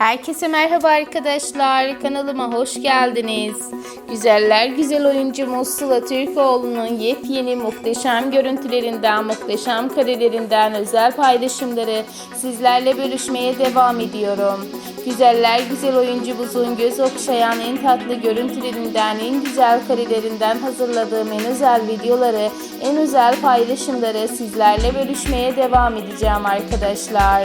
Herkese merhaba arkadaşlar. Kanalıma hoş geldiniz. Güzeller güzel oyuncumuz Sıla Türkoğlu'nun yepyeni muhteşem görüntülerinden, muhteşem karelerinden özel paylaşımları sizlerle bölüşmeye devam ediyorum. Güzeller güzel oyuncumuzun göz okşayan en tatlı görüntülerinden, en güzel karelerinden hazırladığım en özel videoları, en özel paylaşımları sizlerle bölüşmeye devam edeceğim arkadaşlar.